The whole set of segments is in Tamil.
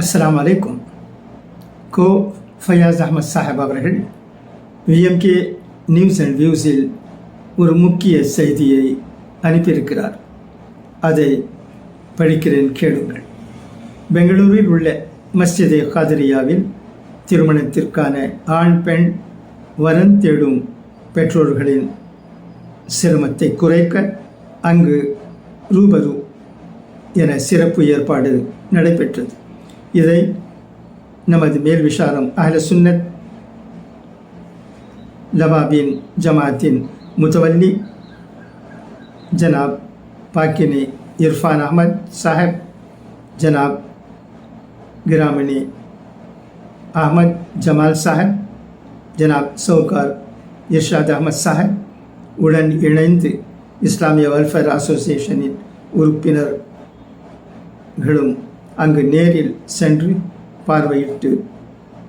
அஸ்லாம் அலைக்கும். கோ ஃபயாஸ் அஹமத் சாஹிப் அவர்கள் விஎம்கே நியூஸ் அண்ட் வியூஸில் ஒரு முக்கிய செய்தியை அனுப்பியிருக்கிறார். அதை படிக்கிறேன் கேளுங்கள். பெங்களூரில் உள்ள மஸ்ஜிதே காதிரியாவில் திருமணத்திற்கான ஆண் பெண் வரன் தேடும் பெற்றோர்களின் சிரமத்தை குறைக்க அங்கு ரூபரு என சிறப்பு ஏற்பாடு நடைபெற்றது. இதை நமது மேல் விசாரம் அஹ்ல சுன்னத் லவாபின் ஜமாத்தின் முத்தவல்லி ஜனாப் பாக்கினி இர்ஃபான் அஹமத் சாஹிப் ஜனாப் கிராமினி அஹமத் ஜமால் சாஹிப் ஜனாப் சவுகார் இர்ஷாத் அஹமத் சாஹிப் உடன் இணைந்து இஸ்லாமிய வெல்ஃபேர் அசோசியேஷனின் உறுப்பினர்களும் அங்கு நேரில் சென்று பார்வையிட்டு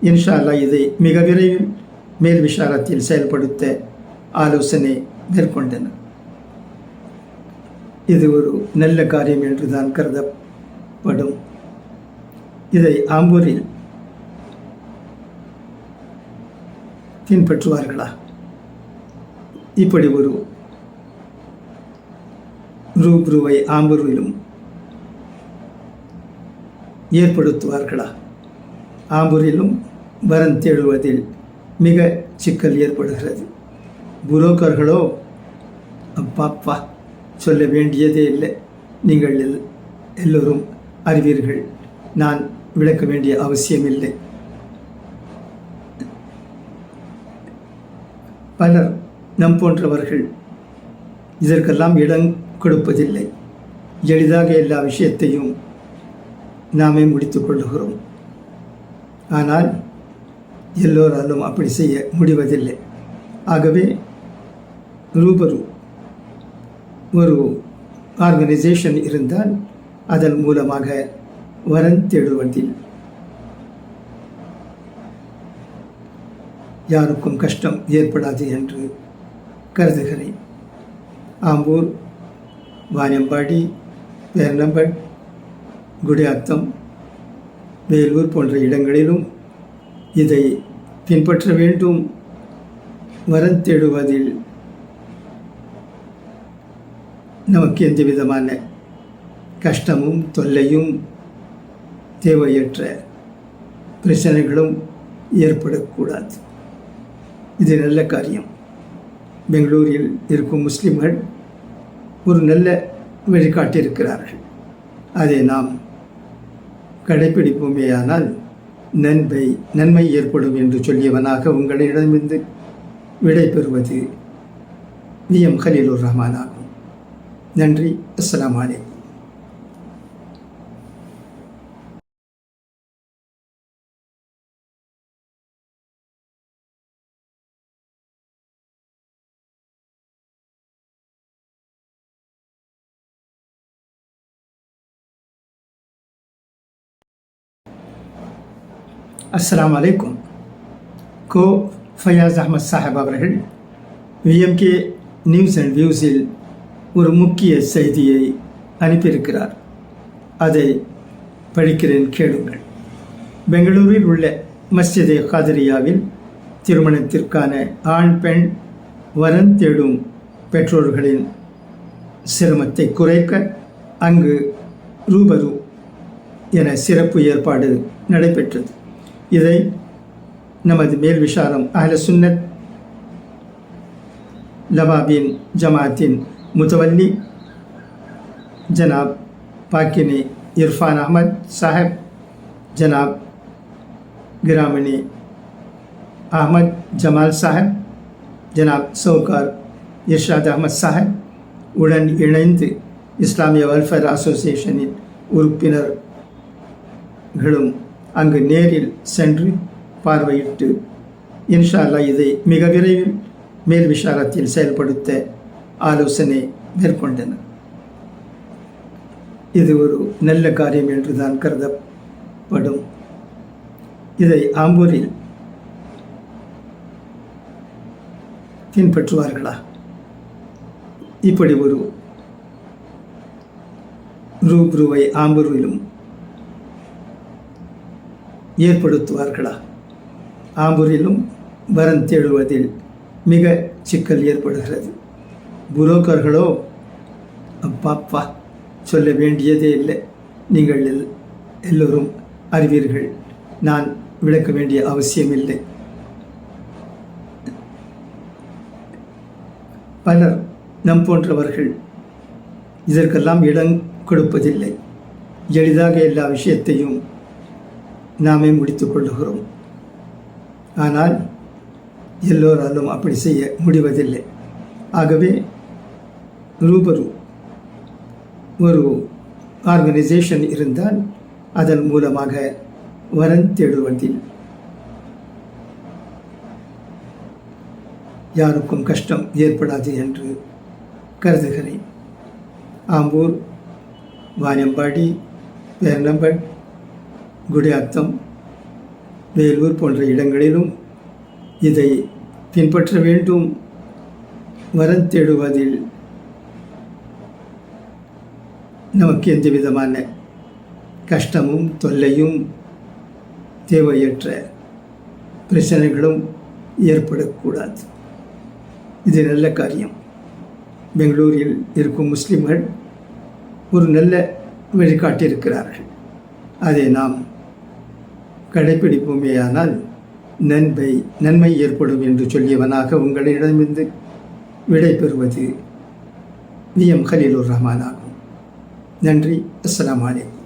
இன்ஷா அல்லாஹ் இதை மிக விரைவில் மேல் விசாரத்தில் செயல்படுத்த ஆலோசனை மேற்கொண்டனர். இது ஒரு நல்ல காரியம் என்று தான் கருதப்படும். இதை ஆம்பூரில் பின்பற்றுவார்களா? இப்படி ஒரு ரூப்ருவை ஆம்பூரிலும் ஏற்படுத்துவார்களா? ஆம்பூரிலும் வரன் தேடுவதில் மிக சிக்கல் ஏற்படுகிறது. புரோக்கர்களோ அப்பாப்பா சொல்ல வேண்டியதே இல்லை. நீங்கள் எல்- எல்லோரும் அறிவீர்கள். நான் விளக்க வேண்டிய அவசியமில்லை பலர் நம் போன்றவர்கள் இதற்கெல்லாம் இடம் கொடுப்பதில்லை. எளிதாக எல்லா விஷயத்தையும் நாமே முடித்துக் கொள்ளுகிறோம். ஆனால் எல்லோராலும் அப்படி செய்ய முடிவதில்லை. ஆகவே ரூபரு ஒரு ஆர்கனைசேஷன் இருந்தால் அதன் மூலமாக வரன் தேடுவதில் யாருக்கும் கஷ்டம் ஏற்படாது என்று கருதுகிறேன். ஆம்பூர் வாணியம்பாடி பேரணம்பட் குடியாத்தம் வேலூர் போன்ற இடங்களிலும் இதை பின்பற்ற வேண்டும். வரந்தேடுவதில் நமக்கு எந்த விதமான கஷ்டமும் தொல்லையும் தேவையற்ற பிரச்சனைகளும் ஏற்படக்கூடாது. இது நல்ல காரியம். பெங்களூரில் இருக்கும் முஸ்லிம்கள் ஒரு நல்ல வழிகாட்டியிருக்கிறார்கள். அதை நாம் கடைபிடிப்போமேயானால் நன்மை நன்மை ஏற்படும் என்று சொல்லியவனாக உங்களிடமிருந்து விடை பெறுவது வி எம் ஹலீலுர் ரஹ்மான் ஆகும் நன்றி. அஸ்லாம் அலைக்கும். அஸ்லாம் அலைக்கும் கோ ஃபயாஸ் அஹமத் சாஹிப் அவர்கள் விஎம்கே நியூஸ் அண்ட் வியூஸில் ஒரு முக்கிய செய்தியை அனுப்பியிருக்கிறார் அதை படிக்கிறேன் கேளுங்கள் பெங்களூரில் உள்ள மஸ்ஜிதே காதிரியாவில் திருமணத்திற்கான ஆண் பெண் வரன் தேடும் பெற்றோர்களின் சிரமத்தை குறைக்க அங்கு ரூபரு என சிறப்பு ஏற்பாடு நடைபெற்றது இதை நமது மேல் விஷாரம் அஹ்ல சுன்னத் லவாபின் ஜமாத்தின் முத்தவல்லி ஜனாப் பாக்கினி இர்ஃபான் அஹமத் சாஹிப் ஜனாப் கிராமினி அஹமத் ஜமால் சாஹிப் ஜனாப் சவுகார் இர்ஷாத் அஹமத் சாஹிப் உடன் இணைந்து இஸ்லாமிய வெல்ஃபேர் அசோசியேஷனின் உறுப்பினர்களும் அங்கு நேரில் சென்று பார்வையிட்டு இன்ஷா அல்லாஹ் இதை மிக விரைவில் மேல் விசாரத்தில் செயல்படுத்த ஆலோசனை மேற்கொண்டனர் இது ஒரு நல்ல காரியம் என்று தான் கருதப்படும். இதை ஆம்பூரில் பின்பற்றுவார்களா? இப்படி ஒரு ரூப்ருவை ஆம்பூரிலும் ஏற்படுத்துவார்களா? ஆம்பூரிலும் வரன் தேடுவதில் மிக சிக்கல் ஏற்படுகிறது. புரோக்கர்களோ அப்பாப்பா சொல்ல வேண்டியதே இல்லை. நீங்கள் எல்- எல்லோரும் அறிவீர்கள். நான் விளக்க வேண்டிய அவசியமில்லை பலர் நம் போன்றவர்கள் இதற்கெல்லாம் இடம் கொடுப்பதில்லை. எளிதாக எல்லா விஷயத்தையும் நாமே முடித்துக் கொள்ளுகிறோம். ஆனால் எல்லோராலும் அப்படி செய்ய முடிவதில்லை. ஆகவே ரூபரு ஒரு ஆர்கனைசேஷன் இருந்தால் அதன் மூலமாக வரன் தேடுவதில் யாருக்கும் கஷ்டம் ஏற்படாது என்று கருதுகிறேன். ஆம்பூர் வாணியம்பாடி பேரணம்பட் குடியாத்தம் வேலூர் போன்ற இடங்களிலும் இதை பின்பற்ற வேண்டும். வரம் தேடுவதில் நமக்கு எந்த விதமான கஷ்டமும் தொல்லையும் தேவையற்ற பிரச்சனைகளும் ஏற்படக்கூடாது. இது நல்ல காரியம். பெங்களூரில் இருக்கும் முஸ்லிம்கள் ஒரு நல்ல வழிகாட்டியிருக்கிறார்கள். அதை நாம் கடைப்பிடிப்போமேயானால் நன்மை நன்மை ஏற்படும் என்று சொல்லியவனாக உங்களிடமிருந்து விடை பெறுவது வி எம் ஹலீலுர் ரஹ்மான் ஆகும். நன்றி. அஸ்லாம் அலைக்கும்.